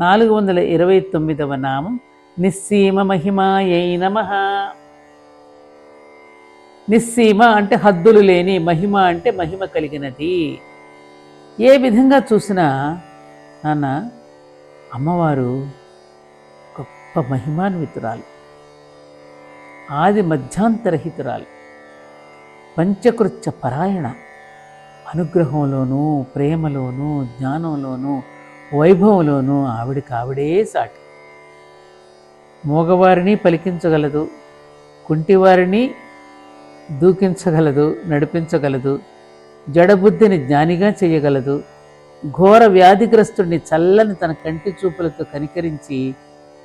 నాలుగు వందల ఇరవై తొమ్మిదవ నామం నిస్సీమ మహిమాయై నమ. నిస్సీమ అంటే హద్దులు లేని మహిమ అంటే మహిమ కలిగినది. ఏ విధంగా చూసినా నాన్న అమ్మవారు గొప్ప మహిమాన్వితురాలు ఆది మధ్యాంతరహితురాలు పంచకృత్య పరాయణ అనుగ్రహంలోనూ ప్రేమలోనూ జ్ఞానంలోనూ వైభవంలోనూ ఆవిడికి ఆవిడే సాటి. మూగవారిని పలికించగలదు కుంటివారిని దూకించగలదు నడిపించగలదు జడబుద్ధిని జ్ఞానిగా చేయగలదు ఘోర వ్యాధిగ్రస్తుడిని చల్లని తన కంటి చూపులతో కనికరించి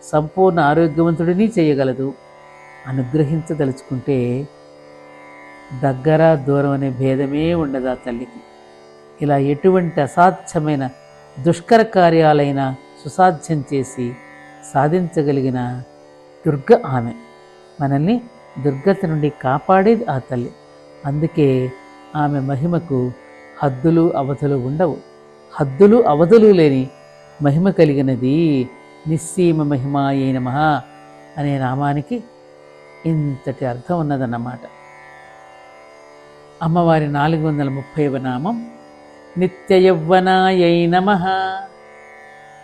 సంపూర్ణ ఆరోగ్యవంతుడిని చేయగలదు. అనుగ్రహించదలుచుకుంటే దగ్గర దూరం అనే భేదమే ఉండదు ఆ తల్లికి? ఇలా ఎటువంటి అసాధ్యమైన దుష్కర కార్యాలైన సుసాధ్యం చేసి సాధించగలిగిన దుర్గ ఆమె. మనల్ని దుర్గత నుండి కాపాడేది ఆ తల్లి. అందుకే ఆమె మహిమకు హద్దులు అవధులు ఉండవు. హద్దులు అవధులు లేని మహిమ కలిగినది నిస్సీమ మహిమ అయిన మహా అనే నామానికి ఇంతటి అర్థం ఉన్నదన్నమాట. అమ్మవారి నాలుగు వందల ముప్పైవ నామం నిత్యయవ్వనాయై నమ.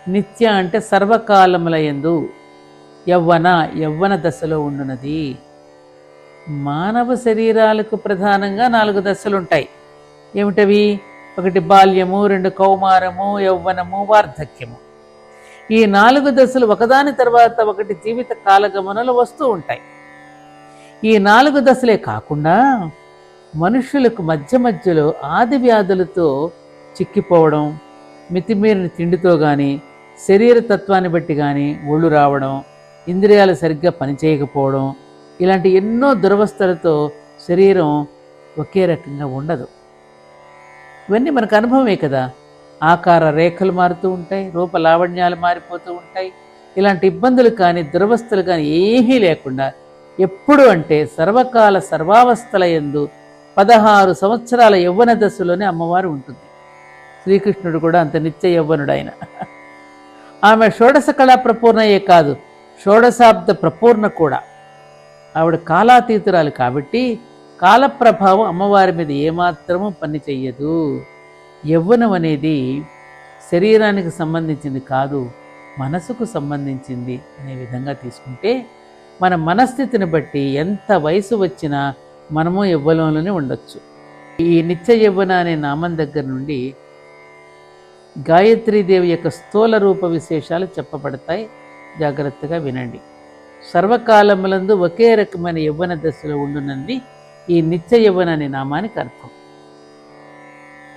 నిత్య అంటే సర్వకాలములయందు యవ్వన యవ్వన దశలో ఉండునది. మానవ శరీరాలకు ప్రధానంగా నాలుగు దశలు ఉంటాయి ఏమిటవి? ఒకటి బాల్యము రెండు కౌమారము యవ్వనము వార్ధక్యము. ఈ నాలుగు దశలు ఒకదాని తర్వాత ఒకటి జీవిత కాలగమనలు వస్తూ ఉంటాయి. ఈ నాలుగు దశలే కాకుండా మనుషులకు మధ్య మధ్యలో ఆది వ్యాధులతో చిక్కిపోవడం మితిమీరిన తిండితో కానీ శరీర తత్వాన్ని బట్టి కానీ ఒళ్ళు రావడం ఇంద్రియాలు సరిగ్గా పనిచేయకపోవడం ఇలాంటి ఎన్నో దురవస్థలతో శరీరం ఒకే రకంగా ఉండదు. ఇవన్నీ మనకు అనుభవమే కదా. ఆకార రేఖలు మారుతూ ఉంటాయి రూప లావణ్యాలు మారిపోతూ ఉంటాయి. ఇలాంటి ఇబ్బందులు కానీ దురవస్థలు కానీ ఏమీ లేకుండా ఎప్పుడు అంటే సర్వకాల సర్వావస్థల ఎందు పదహారు సంవత్సరాల యవ్వన దశలోనే అమ్మవారు ఉంటుంది. శ్రీకృష్ణుడు కూడా అంత నిత్య యవ్వనుడు ఆయన ఆమె షోడశ కళా ప్రపూర్ణయే కాదు షోడశాబ్ద ప్రపూర్ణ కూడా. ఆవిడ కాలాతీతురాలు కాబట్టి కాల ప్రభావం అమ్మవారి మీద ఏమాత్రము పని చెయ్యదు. యవ్వనం అనేది శరీరానికి సంబంధించింది కాదు మనసుకు సంబంధించింది అనే విధంగా తీసుకుంటే మన మనస్థితిని బట్టి ఎంత వయసు వచ్చినా మనము యవ్వనంలోనే ఉండొచ్చు. ఈ నిత్య యవ్వన అనే నామం దగ్గర నుండి గాయత్రీదేవి యొక్క స్థూల రూప విశేషాలు చెప్పబడతాయి. జాగ్రత్తగా వినండి. సర్వకాలములందు ఒకే రకమైన యవ్వన దశలో ఉండునని ఈ నిత్య యవ్వన అనే నామానికి అర్థం.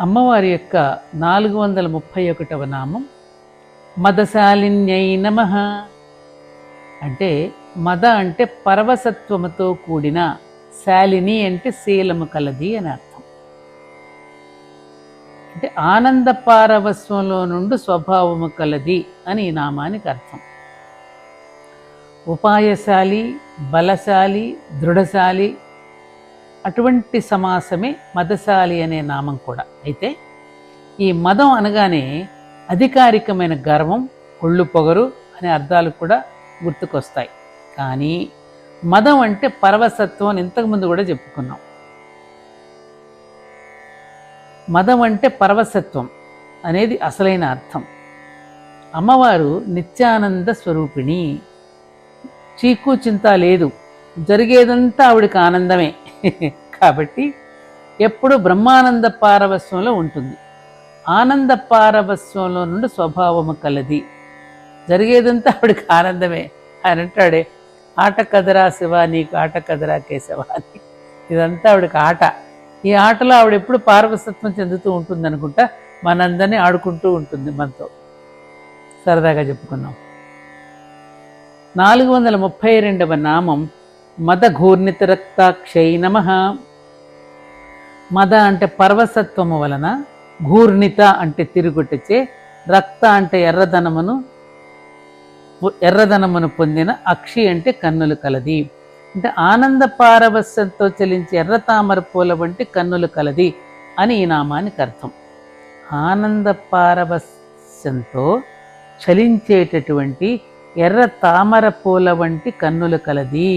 అమ్మవారి యొక్క నాలుగు వందల ముప్పై ఒకటవ నామం. మదశాలిన్యై నమ. అంటే మద అంటే పరవసత్వముతో కూడిన శాలిని అంటే శీలము కలది అని అర్థం. అంటే ఆనంద పారవస్వంలో నుండి స్వభావము కలది అని ఈ నామానికి అర్థం. ఉపాయశాలి బలశాలి దృఢశాలి అటువంటి సమాసమే మదశాలి అనే నామం కూడా. అయితే ఈ మదం అనగానే అధికారికమైన గర్వం ఒళ్ళు పొగరు అనే అర్థాలు కూడా గుర్తుకొస్తాయి. కానీ మదం అంటే పరవసత్వం అని ఇంతకుముందు కూడా చెప్పుకున్నాం. మదం అంటే పరవసత్వం అనేది అసలైన అర్థం. అమ్మవారు నిత్యానంద స్వరూపిణి. చీకు చింత లేదు. జరిగేదంతా ఆవిడకి ఆనందమే. కాబట్టి ఎప్పుడు బ్రహ్మానంద పారవస్యంలో ఉంటుంది. ఆనంద పారవస్యంలో నుండి స్వభావము కలది. జరిగేదంతా ఆవిడకి ఆనందమే. ఆయన అంటాడే ఆట కదరా శివ నీకు ఆట కదరా కేశవ అని. ఇదంతా ఆవిడకి ఆట. ఈ ఆటలో ఆవిడ ఎప్పుడు పారవసత్వం చెందుతూ ఉంటుంది అనుకుంటా మనందరినీ ఆడుకుంటూ ఉంటుంది మనతో. సరదాగా చెప్పుకున్నాం నాలుగు వందల ముప్పై రెండవ నామం మద ఘూర్ణిత రక్తాక్షై నమ. మద అంటే పర్వసత్వము వలన ఘూర్ణిత అంటే తిరుగుటచే రక్త అంటే ఎర్రదనమును ఎర్రదనమును పొందిన అక్షి అంటే కన్నులు కలది. అంటే ఆనంద పారవస్యంతో చెలించే ఎర్ర తామర పూల వంటి కన్నులు కలది అని ఈ నామానికి అర్థం. ఆనంద పారవస్యంతో చలించేటటువంటి ఎర్ర తామర పూల వంటి కన్నులు కలది.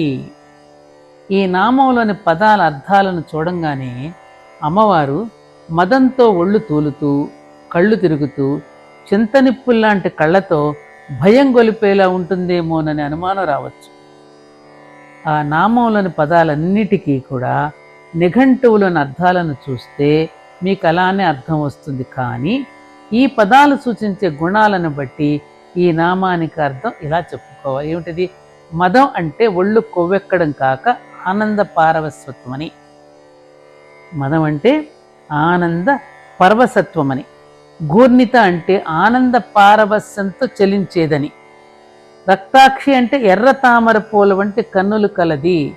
ఈ నామంలోని పదాల అర్థాలను చూడంగానే అమ్మవారు మదంతో ఒళ్ళు తూలుతూ కళ్ళు తిరుగుతూ చింతనిప్పుల్లాంటి కళ్ళతో భయం గొలిపేలా ఉంటుందేమోనని అనుమానం రావచ్చు. ఆ నామంలోని పదాలన్నిటికీ కూడా నిఘంటువులోని అర్థాలను చూస్తే మీకు అలానే అర్థం వస్తుంది. కానీ ఈ పదాలు సూచించే గుణాలను బట్టి ఈ నామానికి అర్థం ఇలా చెప్పుకోవాలి. ఏమిటిది? మదం అంటే ఒళ్ళు కొవ్వెక్కడం కాక ఆనంద పారవస్వత్వమని. మదం అంటే ఆనంద పర్వసత్వమని. గూర్ణిత అంటే ఆనంద పారవస్యంతో చలించేదని. రక్తాక్షి అంటే ఎర్ర తామర పూల వంటి కన్నులు కలది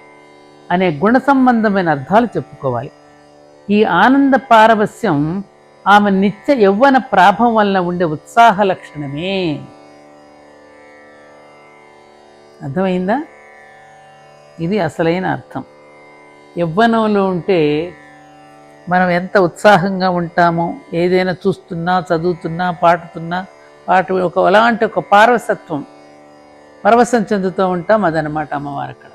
అనే గుణ సంబంధమైన అర్థాలు చెప్పుకోవాలి. ఈ ఆనంద పారవస్యం ఆమె నిత్య యవ్వన ప్రాభం వలన ఉండే ఉత్సాహ లక్షణమే. అర్థమైందా? ఇది అసలైన అర్థం. యవ్వనంలో ఉంటే మనం ఎంత ఉత్సాహంగా ఉంటామో ఏదైనా చూస్తున్నా చదువుతున్నా పాడుతున్నా పాట ఒక అలాంటి ఒక పారవసత్వం పరవశం చెందుతూ ఉంటాం అదనమాట అమ్మవారు అక్కడ